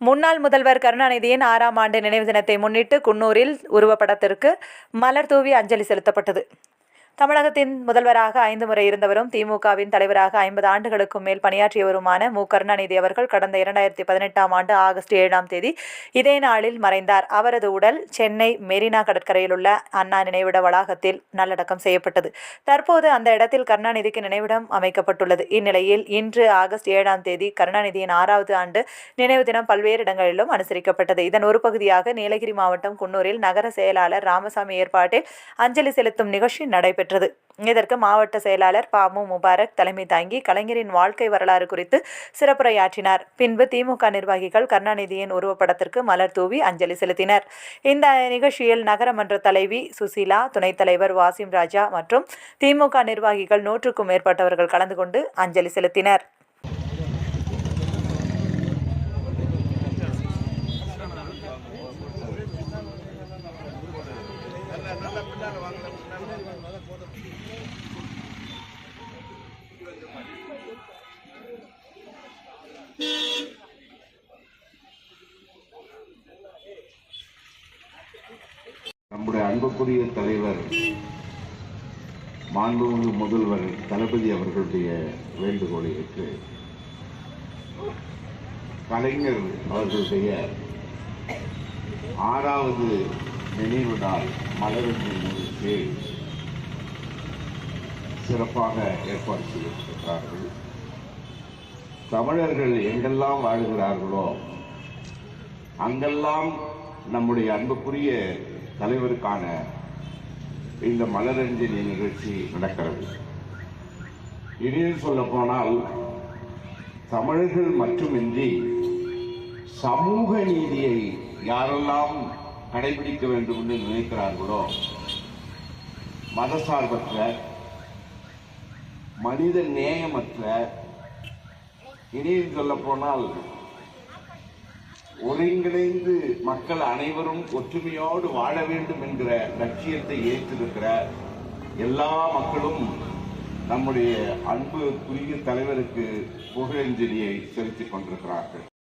முன்னாள் முதல்வர் கருணாநிதியின் ஆறாம் ஆண்டு நினைவு தினத்தை முன்னிட்டு குன்னூரில் உருவப்படத்திற்கு மலர் தூவி அஞ்சலி செலுத்தப்பட்டது. தமிழகத்தின் முதல்வராக ஐந்து முறை இருந்தவரும் திமுகவின் தலைவராக ஐம்பது ஆண்டுகளுக்கும் மேல் பணியாற்றியவருமான மு. கருணாநிதி அவர்கள் கடந்த இரண்டாயிரத்தி பதினெட்டாம் ஆண்டு ஆகஸ்ட் ஏழாம் தேதி இதே நாளில் மறைந்தார். அவரது உடல் சென்னை மெரினா கடற்கரையில் உள்ள அண்ணா நினைவிட வளாகத்தில் நல்லடக்கம் செய்யப்பட்டது. தற்போது அந்த இடத்தில் கருணாநிதிக்கு நினைவிடம் அமைக்கப்பட்டுள்ளது. இந்நிலையில் இன்று ஆகஸ்ட் ஏழாம் தேதி கருணாநிதியின் ஆறாவது ஆண்டு நினைவு தினம் பல்வேறு இடங்களிலும் அனுசரிக்கப்பட்டது. இதன் ஒரு பகுதியாக நீலகிரி மாவட்டம் குன்னூரில் நகர செயலாளர் ராமசாமி ஏற்பாட்டில் அஞ்சலி செலுத்தும் நிகழ்ச்சி நடைபெற்றது. இதற்கு மாவட்ட செயலாளர் பாமு முபாரக் தலைமை தாங்கி கலைஞரின் வாழ்க்கை வரலாறு குறித்து சிறப்புரையாற்றினார். பின்பு திமுக நிர்வாகிகள் கருணாநிதியின் உருவப்படத்திற்கு மலர் தூவி அஞ்சலி செலுத்தினர். இந்த நிகழ்ச்சியில் நகரமன்ற தலைவி சுசீலா துணைத் தலைவர் வாசிம் ராஜா மற்றும் திமுக நிர்வாகிகள் நூற்றுக்கும் மேற்பட்டவர்கள் கலந்து கொண்டு அஞ்சலி செலுத்தினர். நம்முடைய அன்புக்குரிய தலைவர் மாண்புமிகு முதல்வர் தளபதி அவர்களுடைய வேண்டுகோளை ஏற்று கலைஞர் அவர்களுடைய ஆறாவது நினைவுதான் நாள் முழுக்கு சிறப்பாக ஏற்பாடு செய்திருக்கிறார்கள். தமிழர்கள் எங்கெல்லாம் வாழ்கிறார்களோ அங்கெல்லாம் நம்முடைய அன்புக்குரிய தலைவருக்கான இந்த மலரஞ்சலி நிகழ்ச்சி நடக்கிறது. இனியும் சொல்ல போனால் தமிழர்கள் மட்டுமின்றி சமூக நீதியை யாரெல்லாம் கடைபிடிக்க வேண்டும் என்று நினைக்கிறார்களோ? மதசார்பற்ற மனித நேயமற்ற இனியும் சொல்ல போனால் ஒருங்கிணைந்து மக்கள் அனைவரும் ஒற்றுமையோடு வாழ வேண்டும் என்கிற லட்சியத்தை ஏற்றிருக்கிற எல்லா மக்களும் நம்முடைய அன்பு அன்புக்குரிய தலைவருக்கு புகழஞ்சலியை செலுத்திக் கொண்டிருக்கிறார்கள்.